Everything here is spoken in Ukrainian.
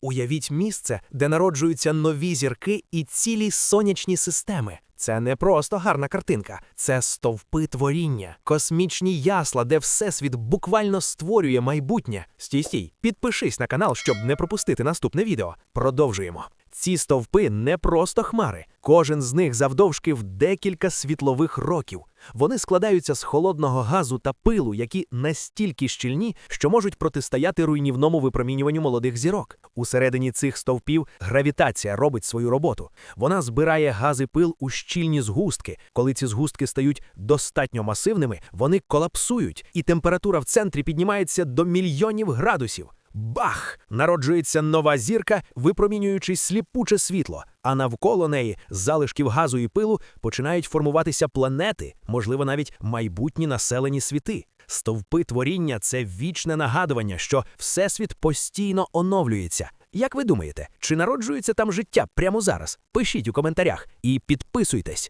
Уявіть місце, де народжуються нові зірки і цілі сонячні системи. Це не просто гарна картинка, це стовпи творіння, космічні ясла, де всесвіт буквально створює майбутнє. Стій, стій, підпишись на канал, щоб не пропустити наступне відео. Продовжуємо. Ці стовпи не просто хмари. Кожен з них завдовжки в декілька світлових років. Вони складаються з холодного газу та пилу, які настільки щільні, що можуть протистояти руйнівному випромінюванню молодих зірок. Усередині цих стовпів гравітація робить свою роботу. Вона збирає газ і пил у щільні згустки. Коли ці згустки стають достатньо масивними, вони колапсують, і температура в центрі піднімається до мільйонів градусів. Бах! Народжується нова зірка, випромінюючи сліпуче світло, а навколо неї з залишків газу і пилу починають формуватися планети, можливо, навіть майбутні населені світи. Стовпи творіння це вічне нагадування, що всесвіт постійно оновлюється. Як ви думаєте, чи народжується там життя прямо зараз? Пишіть у коментарях і підписуйтесь.